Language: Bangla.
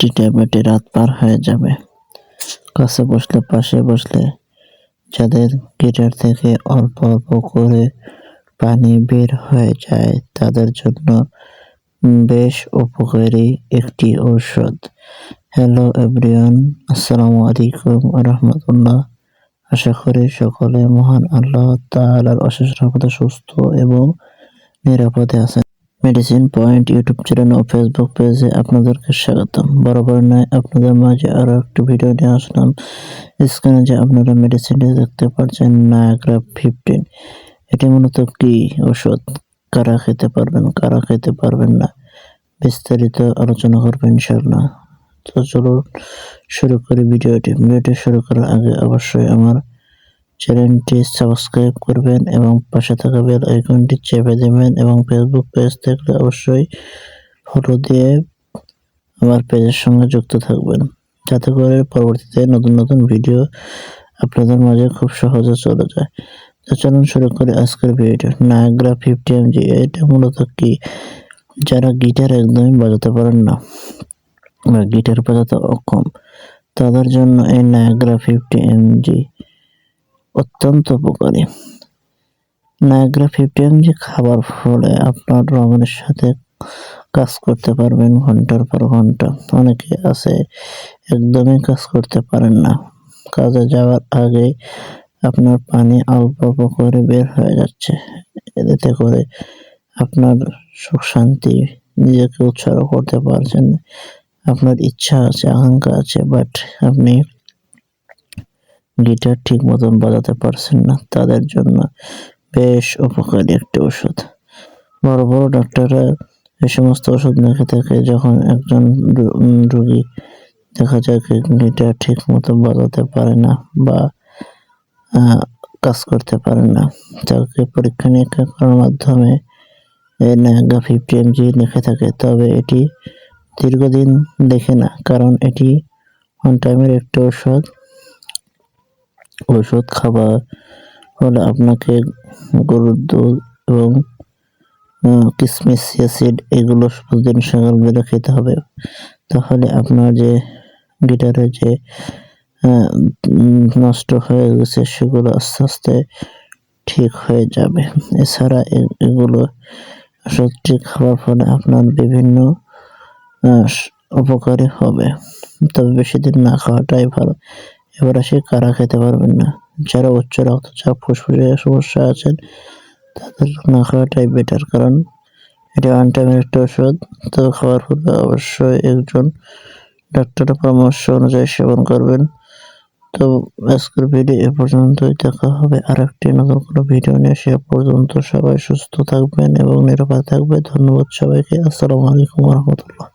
একটি ট্যাবলেটে রাত পার হয়ে যাবে। কাছে বসলে, পাশে বসলে যাদের গিটার থেকে অল্প অল্প করে পানি বের হয়ে যায়, তাদের জন্য বেশ উপকারী একটি ঔষধ। হ্যালো এভরিওয়ান, আসসালামু আলাইকুম রহমতুল্লাহ। আশা করি সকলে মহান আল্লাহ তাআলার অশেষ রহমতে সুস্থ এবং নিরাপদে আছেন। মেডিসিন পয়েন্ট ইউটিউব চ্যানেল ও ফেসবুক পেজে আপনাদেরকে স্বাগতম। বরাবর নয়, আপনাদের মাঝে আরও একটি ভিডিও নিয়ে আসলাম। স্ক্রিনে যে আপনারা মেডিসিনটি দেখতে পাচ্ছেন নায়াগ্রা ফিফটিন এটি মূলত কি ওষুধ? কারা খেতে পারবেন, কারা খেতে পারবেন না? বিস্তারিত আলোচনা করবেন ইনশাআল্লাহ। তো চলুন শুরু করি ভিডিওটি ভিডিওটি শুরু করার আগে অবশ্যই আমার চ্যানেলটি সাবস্ক্রাইব করবেন এবং পাশে থাকা বেল আইকনটি চেপে দেবেন এবং ফেসবুক পেজ থাকলে অবশ্যই ফলো দিয়ে আমার পেজের সঙ্গে যুক্ত থাকবেন। যাতে করে পরবর্তীতে নতুন নতুন ভিডিও আপনাদের মাঝে খুব সহজে চলে যায়। তো চলুন শুরু করি আজকের ভিডিওটা। নায়াগ্রা ফিফটি এমজি এটা মূলত কি? যারা গিটার একদমই বাজাতে পারেন না বা গিটার বাজাতে অক্ষম, তাদের জন্য এই নায়াগ্রা ফিফটি এমজি অত্যন্ত উপকারী। নায়াগ্রা ফিফটি যে খাবার ফলে আপনার রঙের সাথে কাজ করতে পারবেন ঘণ্টার পর ঘণ্টা। অনেকে আছে, একদমই কাজ করতে পারেন না। কাজে যাওয়ার আগে আপনার পানি অল্প অল্প করে বের হয়ে যাচ্ছে। এতে করে আপনার সুখ শান্তি নিজেকে উৎসর্গ করতে পারছেন। আপনার ইচ্ছা আছে, আকাঙ্ক্ষা আছে বাট আপনি গিটার ঠিক মতন বাজাতে পারছেন না। তাদের জন্য বেশ উপকারী একটি ওষুধ। বড় বড় ডাক্তাররা এই সমস্ত ওষুধ লিখে থাকে যখন একজন রোগী দেখা যায় গিটার ঠিক মতো বাজাতে পারে না বা কাজ করতে পারে না, তাকে পরীক্ষা নিরীক্ষা করার মাধ্যমে নায়গা ফিফটি এমজি লিখে থাকে। তবে এটি দীর্ঘদিন দেখে না, কারণ এটি অন টাইমের একটি ওষুধ। ওষুধ খাবার হলে আপনাকে গরুর দুধ এবং কিসমিস, অ্যাসিড এগুলো প্রতিদিন সকাল সকালবেলা খেতে হবে। তাহলে আপনার যে গিটারে যে নষ্ট হয়ে গেছে সেগুলো আস্তে আস্তে ঠিক হয়ে যাবে। এছাড়া এগুলো ওষুধটি খাওয়ার ফলে আপনার বিভিন্ন উপকারী হবে। তবে বেশি দিন না খাওয়াটাই ভালো। এবার আসে কারা খেতে পারবেন না। যারা উচ্চ রক্তচাপ, ফুসফুসের সমস্যা আছেন, তাদের না খাওয়াটাই বেটার কারণ এটা ওয়ান একটা ওষুধ। তো খাওয়ার পূর্বে অবশ্যই একজন ডাক্তারের পরামর্শ অনুযায়ী সেবন করবেন। তো আজকের ভিডিও এ পর্যন্তই। দেখা হবে আর একটি নতুন কোনো ভিডিও নিয়ে। সে পর্যন্ত সবাই সুস্থ থাকবেন এবং নিরাপদ থাকবে ধন্যবাদ সবাইকে। আসসালামু আলাইকুম রহমতুল্লাহ।